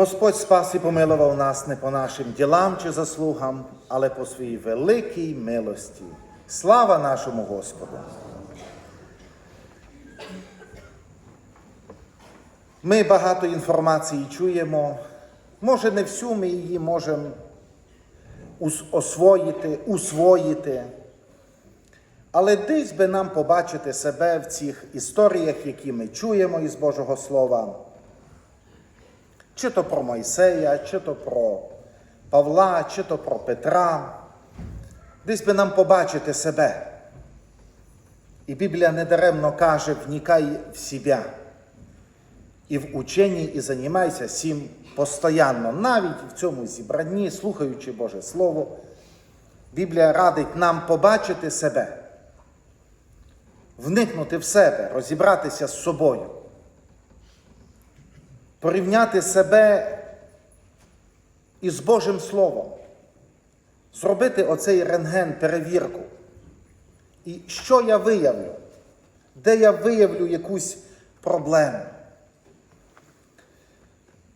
Господь спас і помилував нас не по нашим ділам чи заслугам, але по своїй великій милості. Слава нашому Господу! Ми багато інформації чуємо. Може, не всю ми її можемо освоїти, усвоїти. Але десь би нам побачити себе в цих історіях, які ми чуємо із Божого Слова, чи то про Мойсея, чи то про Павла, чи то про Петра. Десь би нам побачити себе. І Біблія недаремно каже, вникай в себе. І в ученні, і займайся всім постоянно, навіть в цьому зібранні, слухаючи Боже Слово, Біблія радить нам побачити себе, вникнути в себе, розібратися з собою, порівняти себе із Божим Словом, зробити оцей рентген перевірку. І що я виявлю? Де я виявлю якусь проблему?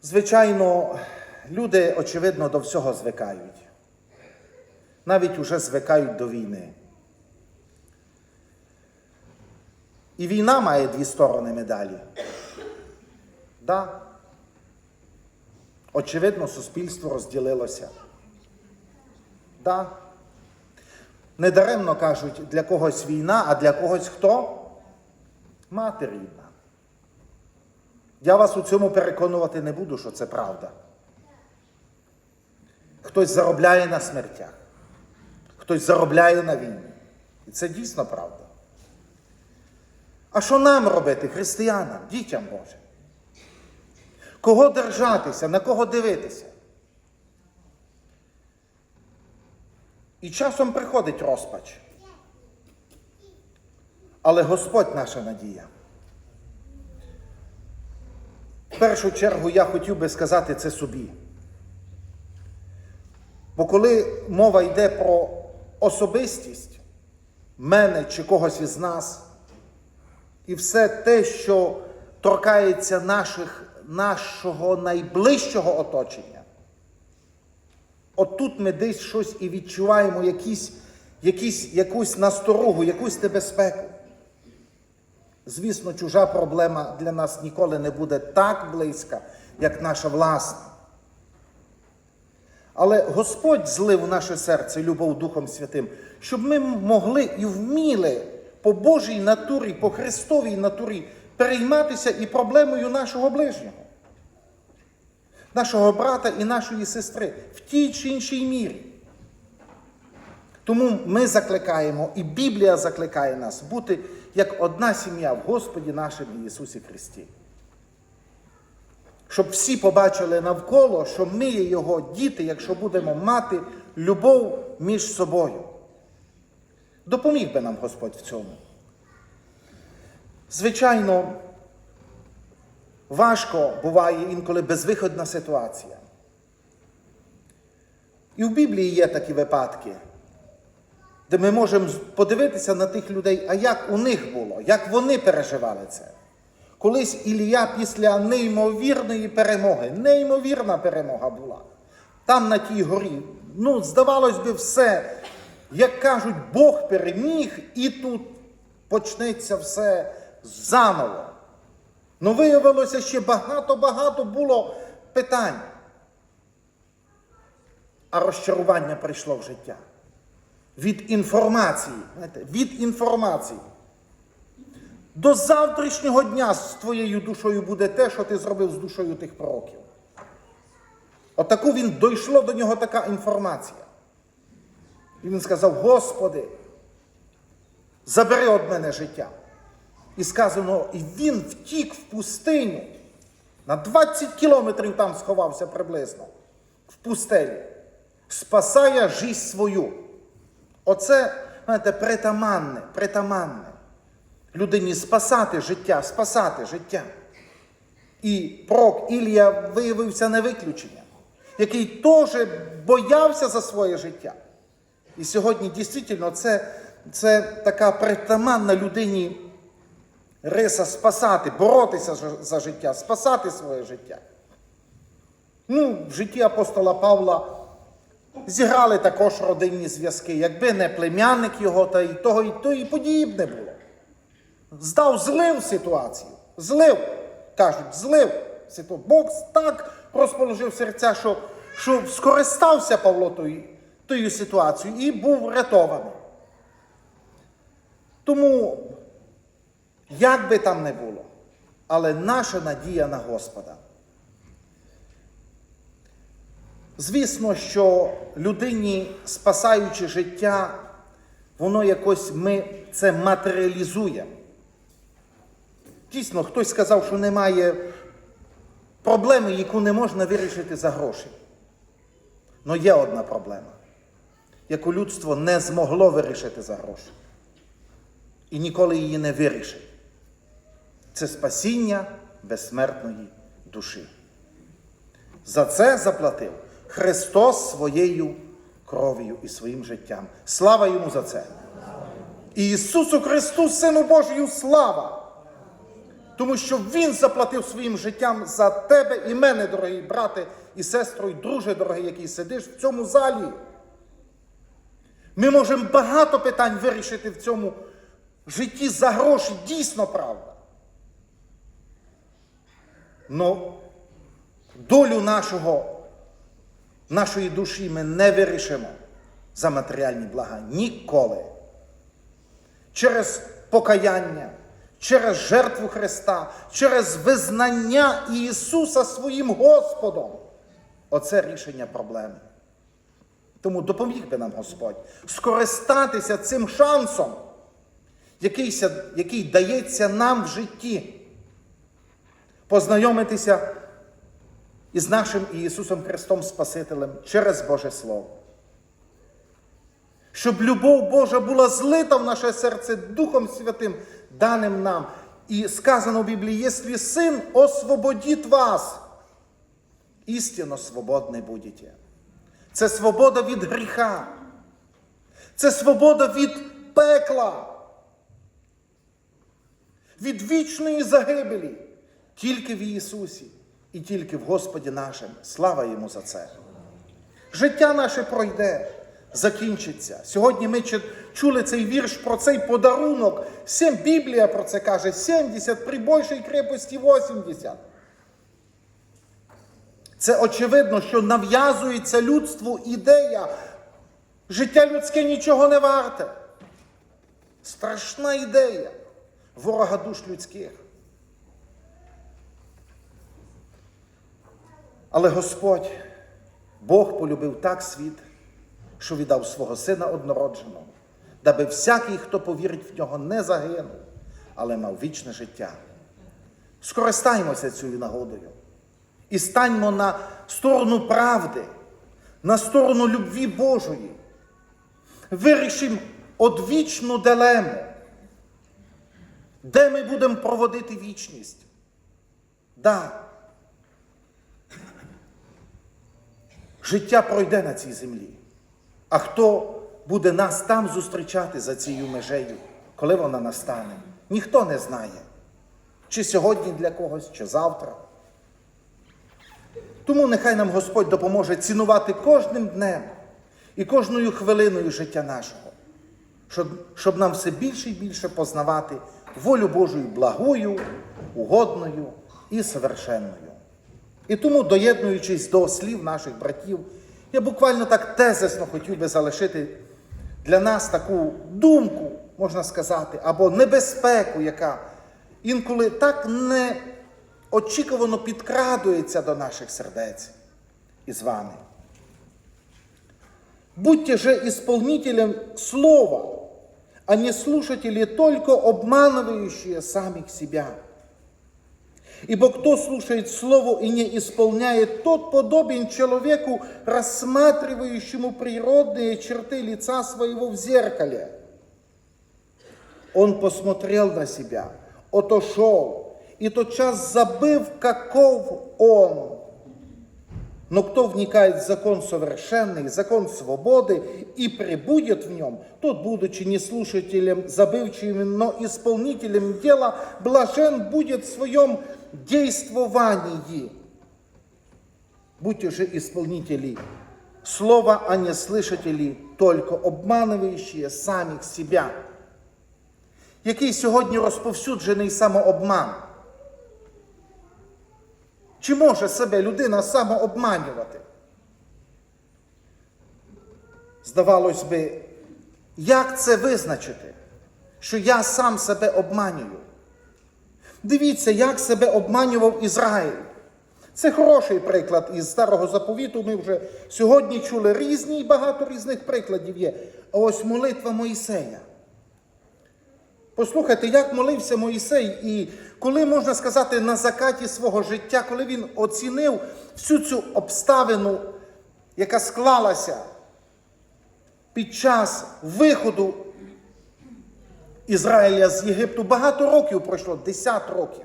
Звичайно, люди, очевидно, до всього звикають. Навіть уже звикають до війни. І війна має дві сторони медалі. Да. Очевидно, суспільство розділилося. Да. Недаремно кажуть, для когось війна, а для когось хто? Мати рідна. Я вас у цьому переконувати не буду, що це правда. Хтось заробляє на смертях, хтось заробляє на війні. І це дійсно правда. А що нам робити, християнам, дітям Божим? Кого держатися, на кого дивитися? І часом приходить розпач. Але Господь наша надія. В першу чергу я хотів би сказати це собі. Бо коли мова йде про особистість мене чи когось із нас, і все те, що торкається наших, нашого найближчого оточення, отут ми десь щось і відчуваємо якісь, якісь, якусь насторугу, якусь небезпеку. Звісно, чужа проблема для нас ніколи не буде так близька, як наша власна. Але Господь злив у наше серце любов Духом Святим, щоб ми могли і вміли по Божій натурі, по Христовій натурі перейматися і проблемою нашого ближнього, нашого брата і нашої сестри в тій чи іншій мірі. Тому ми закликаємо, і Біблія закликає нас бути як одна сім'я в Господі нашому Ісусі Христі. Щоб всі побачили навколо, що ми є Його діти, якщо будемо мати любов між собою. Допоміг би нам Господь в цьому. Звичайно, важко буває інколи безвиходна ситуація. І в Біблії є такі випадки де ми можемо подивитися на тих людей, а як у них було, як вони переживали це. Колись Ілія після неймовірної перемоги, неймовірна перемога була. Там на тій горі, ну, здавалось би, все, як кажуть, Бог переміг, і тут почнеться все заново. Ну, виявилося, ще багато-багато було питань. А розчарування прийшло в життя від інформації. Знаєте, від інформації. До завтрашнього дня з твоєю душою буде те, що ти зробив з душою тих пророків. Отаку він дійшло до нього така інформація. І він сказав: Господи, забери від мене життя. І сказано, і він втік в пустиню. На 20 кілометрів там сховався приблизно, в пустелі, спасає життя свою. Оце, знаєте, притаманне, притаманне. Людині спасати життя, спасати життя. І пророк Ілія виявився не виключенням, який теж боявся за своє життя. І сьогодні дійсно це, це така притаманна людині риса спасати, боротися за- життя, спасати своє життя. Ну, в житті апостола Павла зіграли також родинні зв'язки. Якби не племянник його, та і того, і то, і подібне було. Здав, злив ситуацію. Злив, кажуть, злив. Бог так розположив серця, що, що скористався Павло тою, тою ситуацією і був врятований. Тому, як би там не було, але наша надія на Господа. Звісно, що людині, спасаючи життя, воно якось ми це матеріалізуємо. Дійсно, хтось сказав, що немає проблеми, яку не можна вирішити за гроші. Але є одна проблема, яку людство не змогло вирішити за гроші. І ніколи її не вирішить. Це спасіння безсмертної душі. За це заплатив Христос своєю кров'ю і своїм життям. Слава йому за це. Ісусу Христу, Сину Божию, слава! Тому що Він заплатив своїм життям за тебе і мене, дорогі брате і сестро, і друже, дорогий, який сидиш в цьому залі. Ми можемо багато питань вирішити в цьому житті за гроші, дійсно правда. Но долю нашого, нашої душі ми не вирішимо за матеріальні блага ніколи. Через покаяння, через жертву Христа, через визнання Ісуса своїм Господом. Оце рішення проблеми. Тому допоміг би нам Господь скористатися цим шансом, який, який дається нам в житті, познайомитися із нашим Ісусом Христом Спасителем через Боже Слово. Щоб любов Божа була злита в наше серце Духом Святим, даним нам. І сказано в Біблії, якщо син освободить вас, істинно свободні будете. Це свобода від гріха. Це свобода від пекла. Від вічної загибелі. Тільки в Ісусі і тільки в Господі нашим. Слава йому за це. Життя наше пройде, закінчиться. Сьогодні ми чули цей вірш про цей подарунок. Сім Біблія про це каже: 70 при більшій крепості 80. Це очевидно, що нав'язується людству ідея. Життя людське нічого не варте. Страшна ідея ворога душ людських. Але Господь, Бог полюбив так світ, що віддав свого Сина однородженого, даби всякий, хто повірить в нього, не загинув, але мав вічне життя. Скористаємося цією нагодою і станьмо на сторону правди, на сторону любві Божої. Вирішимо одвічну дилему, де ми будемо проводити вічність. Да. Життя пройде на цій землі. А хто буде нас там зустрічати за цією межею, коли вона настане? Ніхто не знає. Чи сьогодні для когось, чи завтра. Тому нехай нам Господь допоможе цінувати кожним днем і кожною хвилиною життя нашого, щоб, щоб нам все більше і більше познавати волю Божою благою, угодною і совершенною. І тому, доєднуючись до слів наших братів, я буквально так тезисно хотів би залишити для нас таку думку, можна сказати, або небезпеку, яка інколи так неочікувано підкрадується до наших сердець із вами. Будьте же исполнителем слова, а не слушатели, только обманывающие самих себя. Ибо кто слушает Слово и не исполняет, тот подобен человеку, рассматривающему природные черты лица своего в зеркале. Он посмотрел на себя, отошел, и тотчас забыв, каков он. Но кто вникает в закон совершенный, закон свободы и пребудет в нем, тот, будучи не слушателем забывчивым, но исполнителем дела, блажен будет в своем действовании. Будьте же исполнители слова, а не слышатели, только обманывающие самих себя. Який сьогодні розповсюджений самообман? Чи може себе людина самообманювати? Здавалось би, як це визначити, що я сам себе обманюю? Дивіться, як себе обманював Ізраїль. Це хороший приклад із старого заповіту. Ми вже сьогодні чули різні і багато різних прикладів є. А ось молитва Моїсея. Послухайте, як молився Моїсей, і коли можна сказати на закаті свого життя, коли він оцінив всю цю обставину, яка склалася під час виходу Ізраїля з Єгипту, багато років пройшло, 10 років.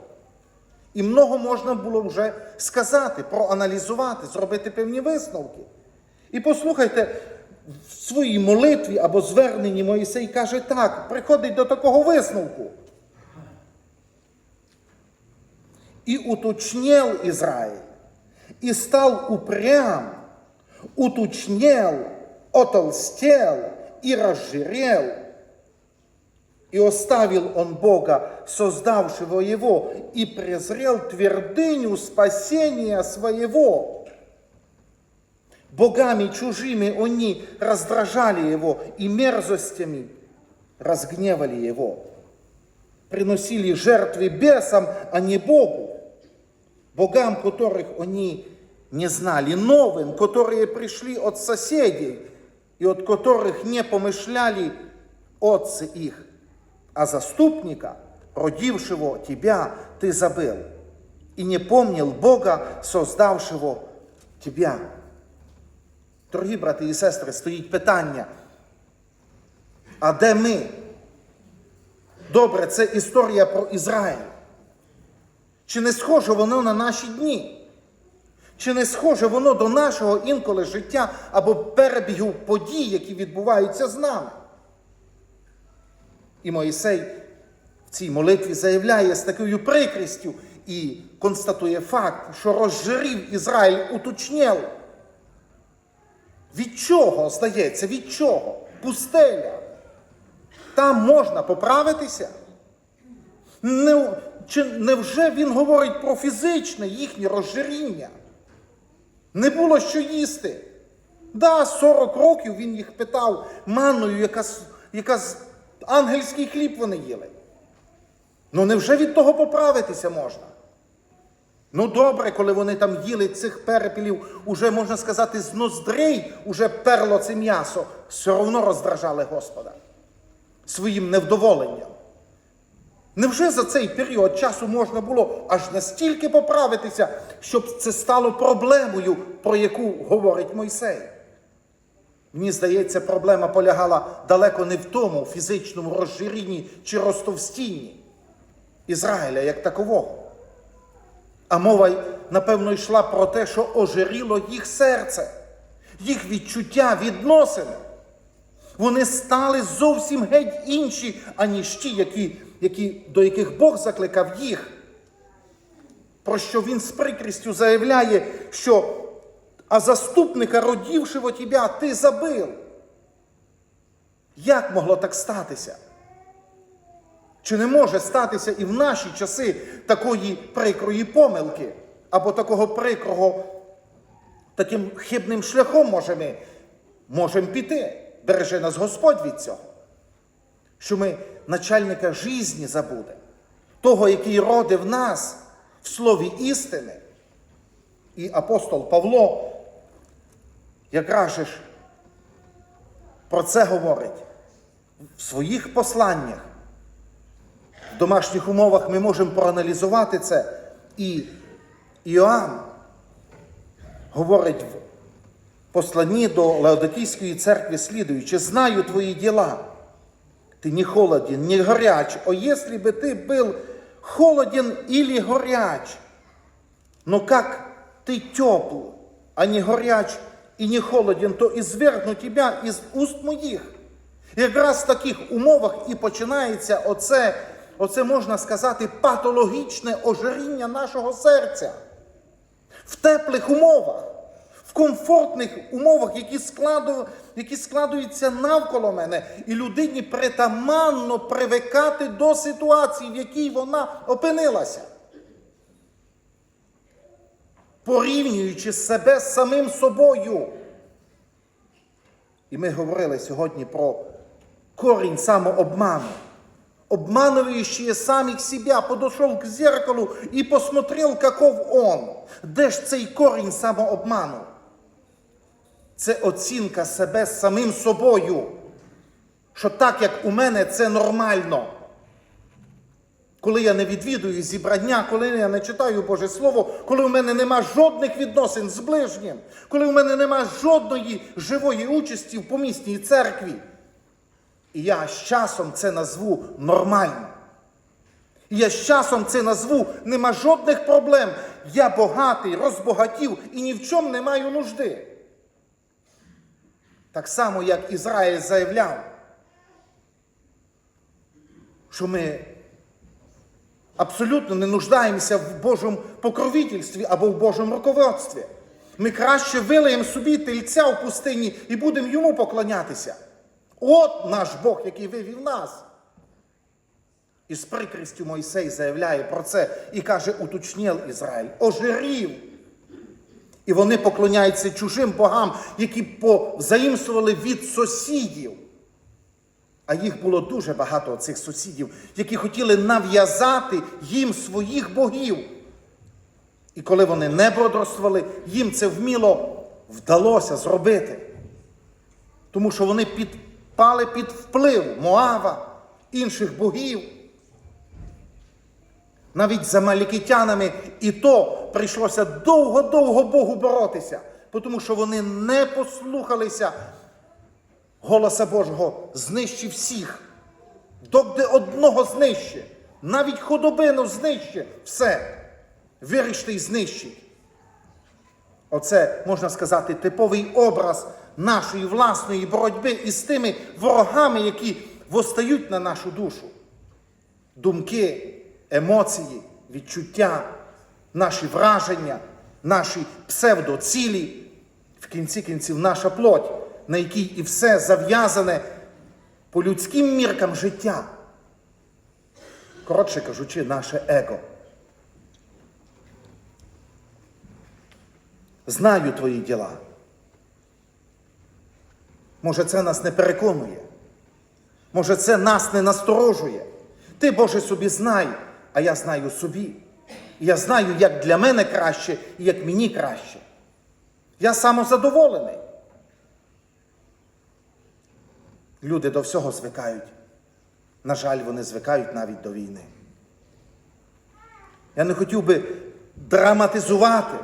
І много можна було вже сказати, проаналізувати, зробити певні висновки. І послухайте, в своїй молитві або зверненні Моїсей каже так, приходить до такого висновку. И уточнел Израиль, и стал упрям, уточнел, отолстел и разжирел, и оставил он Бога, создавшего его, и презрел твердыню спасения своего. Богами чужими они раздражали его, и мерзостями разгневали его. Приносили жертвы бесам, а не Богу. Богам, которых они не знали, новым, которые пришли от соседей, и от которых не помышляли отцы их а заступника, родившего тебя, ты забыл, и не помнил Бога, создавшего тебя. Дорогі брати і сестри, стоїть питання. А де ми? Добре, це історія про Ізраїль. Чи не схоже воно на наші дні? Чи не схоже воно до нашого інколи життя або перебігу подій, які відбуваються з нами? І Моїсей в цій молитві заявляє з такою прикрістю і констатує факт, що розжирів Ізраїль уточнєв. Від чого, здається, від чого? Пустеля. Там можна поправитися? Не, чи невже він говорить про фізичне їхнє розжиріння? Не було що їсти. Да, 40 років він їх питав манною, яка, яка ангельський хліб вони їли. Ну невже від того поправитися можна? Ну добре, коли вони там їли цих перепілів, уже можна сказати, з ноздрей уже перло це м'ясо, все одно роздражали Господа своїм невдоволенням. Невже за цей період часу можна було аж настільки поправитися, щоб це стало проблемою, про яку говорить Мойсей? Мені здається, проблема полягала далеко не в тому фізичному розжирінні чи розтовстінні Ізраїля як такового. А мова, напевно, йшла про те, що ожиріло їх серце, їх відчуття, відносини. Вони стали зовсім геть інші, аніж ті, які, які, до яких Бог закликав їх. Про що він з прикрістю заявляє, що а заступника, родівшого тебе, ти забив. Як могло так статися? Чи не може статися і в наші часи такої прикрої помилки, або такого прикрого, таким хибним шляхом може ми можемо піти? Береже нас Господь від цього. Що ми начальника житті забудемо, того, який родив нас в слові істини. І апостол Павло якраз же ж про це говорить в своїх посланнях. В домашніх умовах ми можемо проаналізувати це. І Іоанн говорить в посланні до Леодикійської церкви слідуючи, знаю твої діла. Ты не холоден, не горяч. О, если бы ты был холоден или горяч, но как ты тепл, а не горяч и не холоден, то извергну тебя із уст моїх. Якраз в таких умовах і починається оце, оце можна сказати, патологічне ожиріння нашого серця. В теплих умовах. в комфортних умовах, які, складу, складуються навколо мене, і людині притаманно привикати до ситуації, в якій вона опинилася. Порівнюючи себе з самим собою. І ми говорили сьогодні про корінь самообману. Обманывающие самих себя, подошел к зеркалу и посмотрел, каков он. Де ж цей корінь самообману? Це оцінка себе самим собою. Що так, як у мене, це нормально. Коли я не відвідую зібрання, коли я не читаю Боже Слово, коли у мене нема жодних відносин з ближнім, коли у мене нема жодної живої участі в помісній церкві. І я з часом це назву нормально. І я з часом це назву нема жодних проблем. Я багатий, розбогатів і ні в чому не маю нужди. Так само, як Ізраїль заявляв, що ми абсолютно не нуждаємося в Божому покровительстві або в Божому руководстві. Ми краще вилаємо собі тельця в пустині і будемо йому поклонятися. От наш Бог, який вивів нас. І з прикрістю Мойсей заявляє про це і каже, уточнів Ізраїль, ожирів. І вони поклоняються чужим богам, які позаїмствували від сусідів. А їх було дуже багато цих сусідів, які хотіли нав'язати їм своїх богів. І коли вони не бодрствували, їм це вміло вдалося зробити. Тому що вони підпали під вплив Моава, інших богів. Навіть з амалікитянами і то прийшлося довго-довго Богу боротися, тому що вони не послухалися голоса Божого, знищив всіх. Докде одного знищи, навіть худобину знищи, все. Виріште і знищить. Оце, можна сказати, типовий образ нашої власної боротьби із тими ворогами, які восстають на нашу душу. Думки, емоції, відчуття, наші враження, наші псевдоцілі, в кінці кінців наша плоть, на якій і все зав'язане по людським міркам життя. Коротше кажучи, наше его. Знаю твої діла. Може, це нас не переконує. Може, це нас не насторожує. Ти, Боже, собі знай, а я знаю собі. Я знаю, як для мене краще і як мені краще. Я самозадоволений. Люди до всього звикають. На жаль, вони звикають навіть до війни. Я не хотів би драматизувати,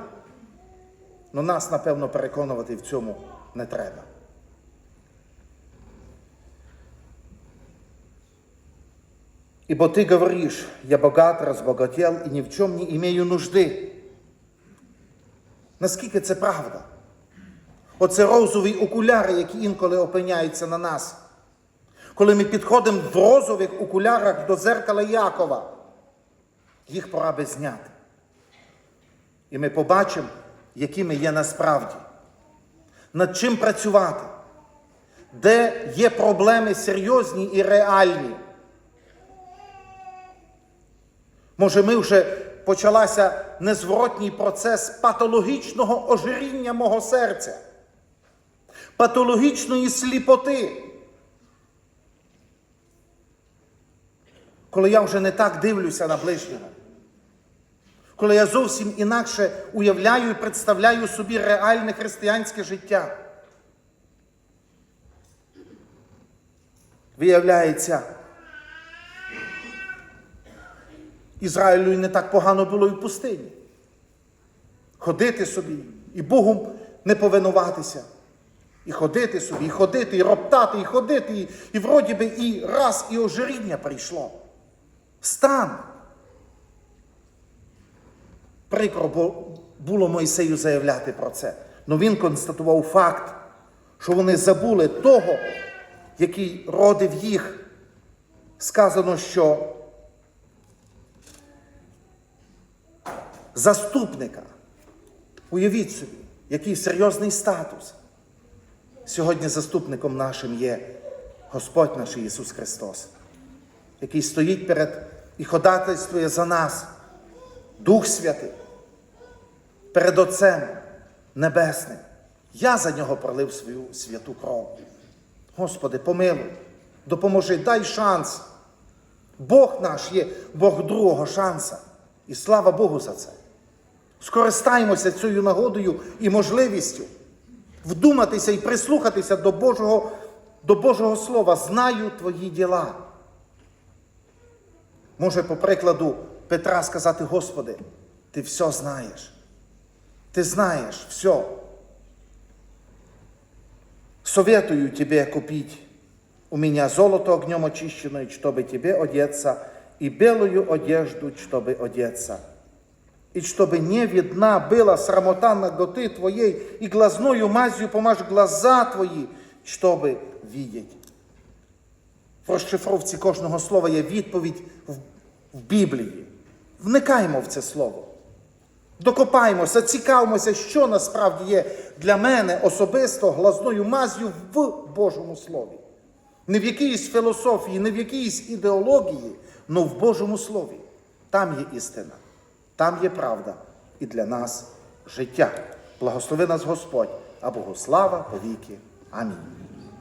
але нас, напевно, переконувати в цьому не треба. Ибо ты говоришь, я богат, разбогател и ни в чем не имею нужди. Наскільки це правда? Оце розові окуляри, які інколи опиняються на нас. Коли ми підходимо в розових окулярах до зеркала Якова, їх пора би зняти. І ми побачимо, якими є насправді. Над чим працювати, де є проблеми серйозні і реальні. Може, ми вже почалася незворотній процес патологічного ожиріння мого серця, патологічної сліпоти. Коли я вже не так дивлюся на ближнього, коли я зовсім інакше уявляю і представляю собі реальне християнське життя. Виявляється, Ізраїлю і не так погано було і в пустині. Ходити собі і Богу не повинуватися. І ходити собі, і ходити, і роптати, і ходити, і, і вроді би і раз і ожиріння прийшло. Стан. Прикро було Мойсею заявляти про це. але він констатував факт, що вони забули того, який родив їх. Сказано, що заступника. Уявіть собі, який серйозний статус. Сьогодні заступником нашим є Господь наш Ісус Христос, який стоїть перед і ходатайствує за нас, Дух Святий, перед Отцем Небесним. Я за нього пролив свою святу кров. Господи, помилуй, допоможи, дай шанс. Бог наш є Бог другого шанса. І слава Богу за це. Скористаємося цією нагодою і можливістю вдуматися і прислухатися до Божого, до Божого Слова. Знаю твої діла. Може, по прикладу Петра сказати, Господи, ти все знаєш. Ти знаєш все. Советую тебе купить у меня золото огнем очищенное, чтобы тебе одеться, и белую одежду, чтобы одеться. И чтобы не видна была срамота наготы твоей, и глазною мазью помажь глаза твої, чтобы видеть. В розшифровці кожного слова є відповідь в, в Біблії. Вникаємо в це слово. Докопаємося, цікавимося, що насправді є для мене особисто глазною мазю в Божому Слові. Не в якійсь філософії, не в якійсь ідеології, але в Божому Слові. Там є істина, там є правда і для нас життя. Благослови нас Господь, а Богу слава повіки. Амінь.